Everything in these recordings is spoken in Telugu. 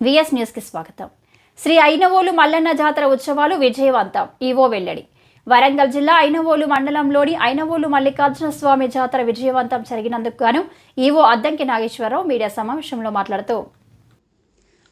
విఎస్ న్యూస్కి స్వాగతం. శ్రీ ఐనవోలు మల్లన్న జాతర ఉత్సవాలు విజయవంతం. ఈవో వెల్లడి. వరంగల్ జిల్లా ఐనవోలు మండలంలోని ఐనవోలు మల్లికార్జున స్వామి జాతర విజయవంతం జరిగినందుకు గాను ఈవో అద్దంకి నాగేశ్వరరావు మీడియా సమావేశంలో మాట్లాడుతూ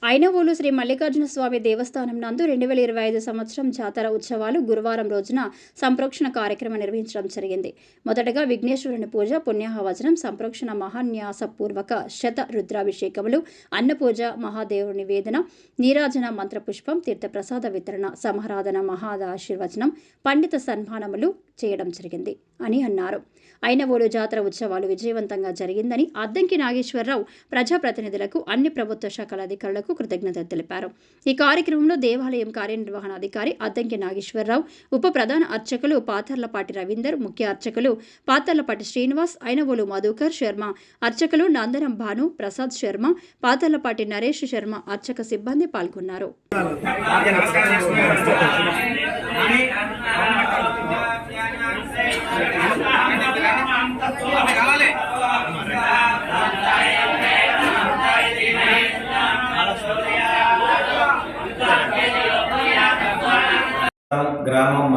ఐనవోలు శ్రీ మల్లికార్జున స్వామి దేవస్థానం నందు రెండు వేల ఇరవై ఐదు సంవత్సరం జాతర ఉత్సవాలు గురువారం రోజున సంప్రోక్షణ కార్యక్రమం నిర్వహించడం జరిగింది. మొదటగా విఘ్నేశ్వరుని పూజ పుణ్యాహవచనం సంప్రోక్షణ మహాన్యాస పూర్వక శత రుద్రాభిషేకములు అన్నపూజ మహాదేవుని వేదన నీరాజన మంత్రపుష్పం తీర్థప్రసాద వితరణ సమారాధన మహాదాశీర్వచనం పండిత సన్మానములు చేయడం జరిగింది. అని అన్నారు. ఐనవోలు జాతర ఉత్సవాలు విజయవంతంగా జరిగిందని అద్దంకి నాగేశ్వరరావు ప్రజాప్రతినిధులకు అన్ని ప్రభుత్వ శాఖల అధికారులకు కృతజ్ఞతలు తెలిపారు. ఈ కార్యక్రమంలో దేవాలయం కార్యనిర్వహణాధికారి అద్దంకి నాగేశ్వరరావు ఉప ప్రధాన అర్చకులు పాతర్లపాటి రవీందర్ ముఖ్య అర్చకులు పాతర్లపాటి శ్రీనివాస్ ఐనవోలు మధుకర్ శర్మ అర్చకులు నందనం భాను ప్రసాద్ శర్మ పాతర్లపాటి నరేష్ శర్మ అర్చక సిబ్బంది పాల్గొన్నారు.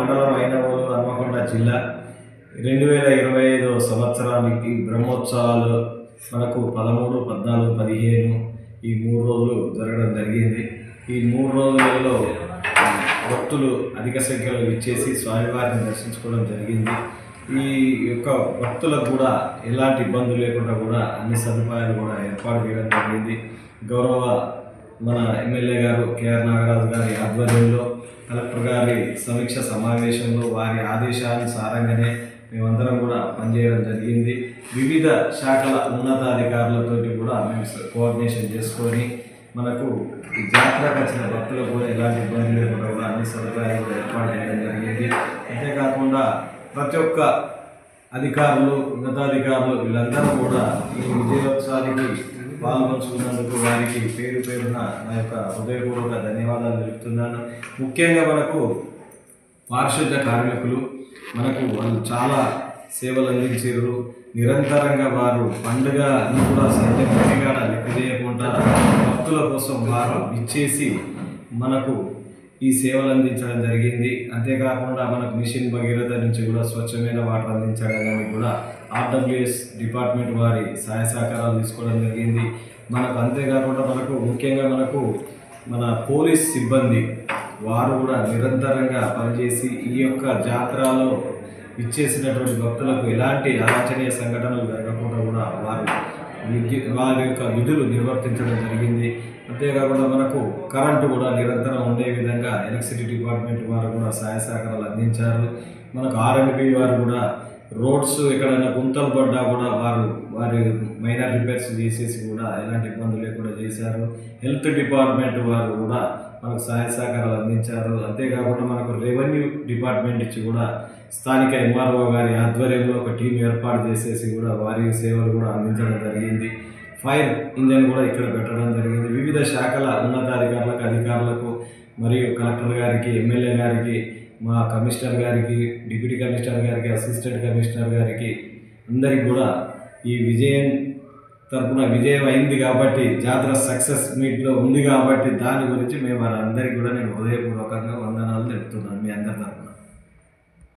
మండలం అయినవోలు హన్మకొండ జిల్లా. రెండు వేల ఇరవై ఐదో సంవత్సరానికి బ్రహ్మోత్సవాలు మనకు పదమూడు పద్నాలుగు పదిహేను ఈ మూడు రోజులు జరగడం జరిగింది. ఈ మూడు రోజులలో భక్తులు అధిక సంఖ్యలో ఇచ్చేసి స్వామివారిని దర్శించుకోవడం జరిగింది. ఈ యొక్క భక్తులకు కూడా ఎలాంటి ఇబ్బందులు లేకుండా కూడా అన్ని సదుపాయాలు కూడా ఏర్పాటు చేయడం జరిగింది. గౌరవ మన ఎమ్మెల్యే గారు కేఆర్ నాగరాజు గారి ఆధ్వర్యంలో కలెక్టర్ గారి సమీక్ష సమావేశంలో వారి ఆదేశానుసారంగానే మేమందరం కూడా పనిచేయడం జరిగింది. వివిధ శాఖల ఉన్నతాధికారులతోటి కూడా మేము కోఆర్డినేషన్ చేసుకొని మనకు ఈ జాతరకు వచ్చిన భక్తులకు కూడా ఎలాంటి ఇబ్బంది లేకుండా కూడా అన్ని సదుపాయాలు ఏర్పాటు చేయడం జరిగింది. అంతేకాకుండా ప్రతి ఒక్క అధికారులు ఉన్నతాధికారులు వీళ్ళందరూ కూడా ఈ విజయోత్సవానికి పాల్గొంచుకున్నందుకు వారికి పేరు పేరున నా యొక్క హృదయపూర్వక ధన్యవాదాలు తెలుపుతున్నాను. ముఖ్యంగా మనకు పారిశుద్ధ కార్మికులు మనకు వాళ్ళు చాలా సేవలు అందించారు నిరంతరంగా వారు పండుగ కూడా సత్య పండుగ లెక్క చేయకుండా భక్తుల కోసం వారు ఇచ్చేసి మనకు ఈ సేవలు అందించడం జరిగింది. అంతేకాకుండా మనకు మిషన్ భగీరథ నుంచి కూడా స్వచ్ఛమైన వాటర్ అందించడానికి కూడా ఆర్డబ్ల్యూఎస్ డిపార్ట్మెంట్ వారి సహాయ సహకారాలు తీసుకోవడం జరిగింది. మనకు అంతేకాకుండా మనకు ముఖ్యంగా మనకు మన పోలీస్ సిబ్బంది వారు కూడా నిరంతరంగా పనిచేసి ఈ యొక్క జాతరలో ఇచ్చేసినటువంటి భక్తులకు ఎలాంటి అవాంఛనీయ సంఘటనలు జరగకుండా కూడా వారు విద్యు వారి యొక్క విధులు నిర్వర్తించడం జరిగింది. అంతేకాకుండా మనకు కరెంటు కూడా నిరంతరం ఉండే విధంగా ఎలక్ట్రిసిటీ డిపార్ట్మెంట్ వారు కూడా సహాయ సహకారాలు అందించారు. మనకు ఆర్ఎండ్బి వారు కూడా రోడ్స్ ఎక్కడైనా గుంతలు పడ్డా కూడా వారు వారి మైనర్ రిపేర్స్ చేసేసి కూడా ఎలాంటి ఇబ్బందులు లేకుండా చేశారు. హెల్త్ డిపార్ట్మెంట్ వారు కూడా మనకు సహాయ సహకారాలు అందించారు. అంతేకాకుండా మనకు రెవెన్యూ డిపార్ట్మెంట్ ఇచ్చి కూడా స్థానిక ఎంఆర్ఓ గారి ఆధ్వర్యంలో ఒక టీం ఏర్పాటు చేసేసి కూడా వారి సేవలు కూడా అందించడం జరిగింది. ఫైర్ ఇంజన్ కూడా ఇక్కడ పెట్టడం జరిగింది. వివిధ శాఖల ఉన్నతాధికారులకు అధికారులకు మరియు కలెక్టర్ గారికి ఎమ్మెల్యే గారికి మా కమిషనర్ గారికి డిప్యూటీ కమిషనర్ గారికి అసిస్టెంట్ కమిషనర్ గారికి అందరికి కూడా ఈ విజయం తరపున విజయం అయింది కాబట్టి జాతర సక్సెస్ మీట్లో ఉంది కాబట్టి దాని గురించి మేము అందరికీ కూడా నేను హృదయపూర్వకంగా వందనాలు తెలుపుతున్నాను మీ అందరి తరపున.